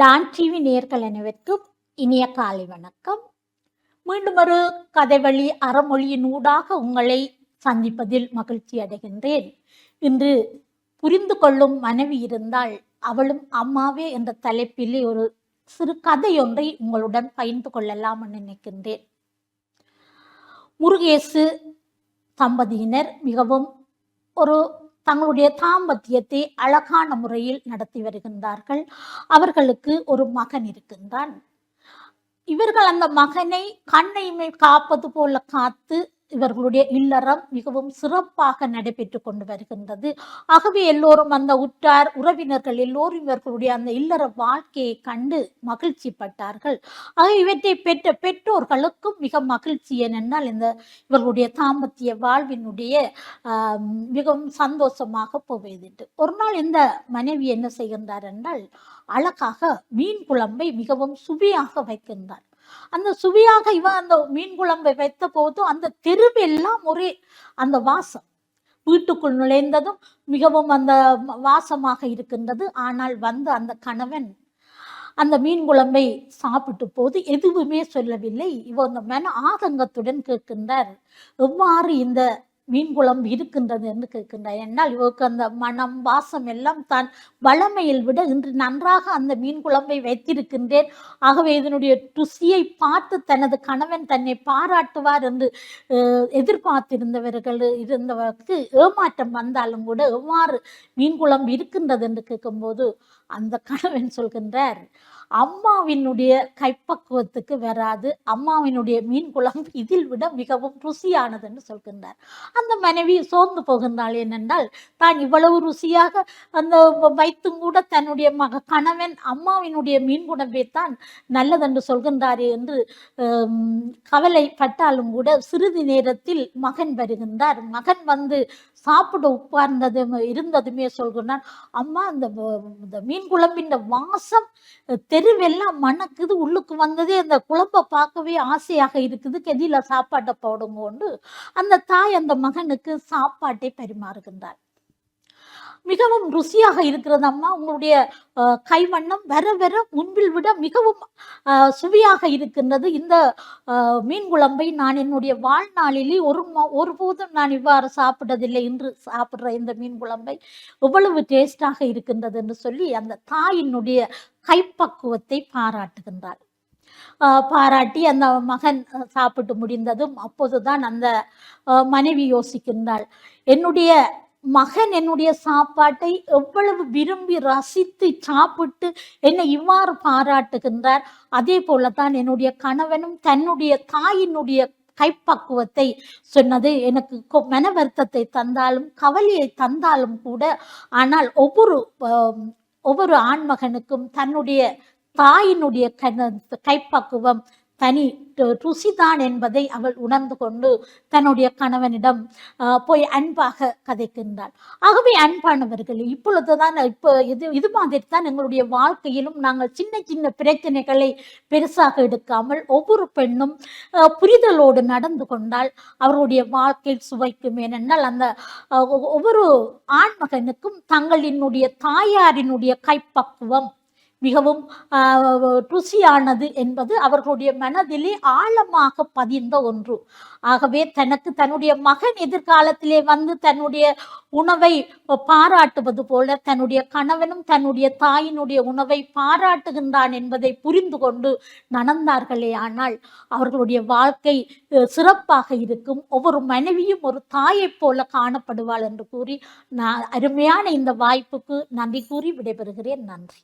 Don TV நேர்கள் அனைவருக்கும் இனிய காலை வணக்கம். மீண்டும் ஒரு கதைவழி அறமொழியின் ஊடாக உங்களை சந்திப்பதில் மகிழ்ச்சி அடைகின்றேன். இன்று புரிந்து கொள்ளும் மனைவி இருந்தால் அவளும் அம்மாவே என்ற தலைப்பிலே ஒரு சிறு கதை ஒன்றை உங்களுடன் பகிர்ந்து கொள்ளலாம் நினைக்கின்றேன். முருகேசு தம்பதியினர் மிகவும் ஒரு தங்களுடைய தாம்பத்தியத்தை அழகான முறையில் நடத்தி வருகின்றார்கள். அவர்களுக்கு ஒரு மகன் இருக்கின்றான். இவர்கள் அந்த மகனை கண்ணை காப்பது போல காத்து இவர்களுடைய இல்லறம் மிகவும் சிறப்பாக நடைபெற்று கொண்டு வருகின்றது. ஆகவே எல்லோரும் அந்த உற்றார் உறவினர்கள் எல்லோரும் இவர்களுடைய அந்த இல்லற வாழ்க்கையை கண்டு மகிழ்ச்சி பட்டார்கள். ஆக இவற்றை பெற்ற பெற்றோர்களுக்கும் மிக மகிழ்ச்சி ஏனென்றால் இந்த இவர்களுடைய தாம்பத்திய வாழ்வினுடைய மிகவும் சந்தோஷமாக போவதிட்டு ஒரு நாள் இந்த மனைவி என்ன செய்கின்றார் என்றால் அழகாக மீன் குழம்பை மிகவும் சுவையாக வைக்கின்றார். அந்த சுவையாக இவன் அந்த மீன் குழம்பை வைத்த போது அந்த தெருவெல்லாம் ஒரே அந்த வாசம். வீட்டுக்குள் நுழைந்ததும் மிகவும் அந்த வாசமாக இருக்கின்றது. ஆனால் வந்து அந்த கணவன் அந்த மீன் குழம்பை சாப்பிட்டு போது எதுவுமே சொல்லவில்லை. இவன் அந்த மன ஆதங்கத்துடன் கேட்கின்றார். எவ்வாறு இந்த மீன் குழம்பு இருக்கின்றது என்று கேட்கின்றார் என்னால் இவருக்கு அந்த மனம் வாசம் எல்லாம் தான் வளமையில் விட இன்று நன்றாக அந்த மீன் குழம்பை வைத்திருக்கின்றேன். ஆகவே இதனுடைய ருசியை பார்த்து தனது கணவன் தன்னை பாராட்டுவார் என்று அஹ், எதிர்பார்த்திருந்தவர்கள் இருந்தவருக்கு ஏமாற்றம் வந்தாலும் கூட எவ்வாறு மீன் குழம்பு இருக்கின்றது என்று கேட்கும்போது அந்த கணவன் சொல்கின்றார் அம்மாவினுடைய கைப்பக்குவத்துக்கு வராது. அம்மாவினுடைய மீன் குழம்பு இதில் விட மிகவும் ருசியானது என்று சொல்கின்றார். அந்த மனைவி சோர்ந்து போகின்றாள். ஏனென்றால் தான் இவ்வளவு ருசியாக அந்த வைத்தும் கூட தன்னுடைய மக கணவன் அம்மாவினுடைய மீன் குழம்பை தான் நல்லதென்று சொல்கின்றாரே என்று கவலைப்பட்டாலும் கூட சிறிது நேரத்தில் மகன் வருகின்றார். மகன் வந்து சாப்பிட உட்கார்ந்ததும் இருந்ததுமே சொல்கின்றான் அம்மா இந்த மீன் இந்த மீன் குழம்பின் வாசம் தெருவெல்லாம் மணக்குது உள்ளுக்கு வந்ததே அந்த குழம்பை பார்க்கவே ஆசையாக இருக்குது. கெதியில சாப்பாட்டை போடுங்கோண்டு அந்த தாய் அந்த மகனுக்கு சாப்பாட்டை பரிமாறுகின்றார் மிகவும் ருசியாக இருக்கிறது அம்மா. உங்களுடைய கைவண்ணம் வர வர முன்பில் விட மிகவும் சுவையாக இருக்கின்றது. இந்த மீன் குழம்பை நான் என்னுடைய வாழ்நாளிலே ஒரு ம- ஒருபோதும் நான் இவ்வாறு சாப்பிட்டதில்லை என்று சாப்பிட்ற இந்த மீன் குழம்பை எவ்வளவு டேஸ்டாக இருக்கின்றது என்று சொல்லி அந்த தாயினுடைய கைப்பக்குவத்தை பாராட்டுகின்றார். பாராட்டி அந்த மகன் சாப்பிட்டு முடிந்ததும் அப்போதுதான் அந்த மனைவி யோசிக்கின்றாள். என்னுடைய மகன் என்னுடைய சாப்பாட்டை எவ்வளவு விரும்பி ரசித்து சாப்பிட்டு என்னை இவ்வாறு பாராட்டுகின்றார். அதே போலத்தான் என்னுடைய கணவனும் தன்னுடைய தாயினுடைய கைப்பக்குவத்தை சொன்னது எனக்கு மன வருத்தத்தை தந்தாலும் கவலையை தந்தாலும் கூட ஆனால் ஒவ்வொரு ஒவ்வொரு ஆண்மகனுக்கும் தன்னுடைய தாயினுடைய கைப்பக்குவம் தனி ரு- ருசிதான் என்பதை அவள் உணர்ந்து கொண்டு தன்னுடைய கணவனிடம் போய் அன்பாக கதைக்கின்றாள். ஆகவே அன்பானவர்கள் இப்பொழுதுதான் இப்போ இது இது மாதிரி தான் எங்களுடைய வாழ்க்கையிலும் நாங்கள் சின்ன சின்ன பிரச்சனைகளை பெருசாக எடுக்காமல் ஒவ்வொரு பெண்ணும் புரிதலோடு நடந்து கொண்டால் அவருடைய வாழ்க்கையில் சுவைக்கும். ஏனென்றால் அந்த ஒவ்வொரு ஆண்மகனுக்கும் தங்களினுடைய தாயாரினுடைய கைப்பக்குவம் மிகவும் ஆஹ், ருசியானது என்பது அவர்களுடைய மனதிலே ஆழமாக பதிந்த ஒன்று. ஆகவே தனக்கு தன்னுடைய மகன் எதிர்காலத்திலே வந்து தன்னுடைய உணவை பாராட்டுவது போல தன்னுடைய கணவனும் தன்னுடைய தாயினுடைய உணவை பாராட்டுகின்றான் என்பதை புரிந்து கொண்டு நடந்தார்களே. ஆனால் அவர்களுடைய வாழ்க்கை சிறப்பாக இருக்கும். ஒவ்வொரு மனைவியும் ஒரு தாயைப் போல காணப்படுவாள் என்று கூறி நான் அருமையான இந்த வாய்ப்புக்கு நன்றி கூறி விடைபெறுகிறேன். நன்றி.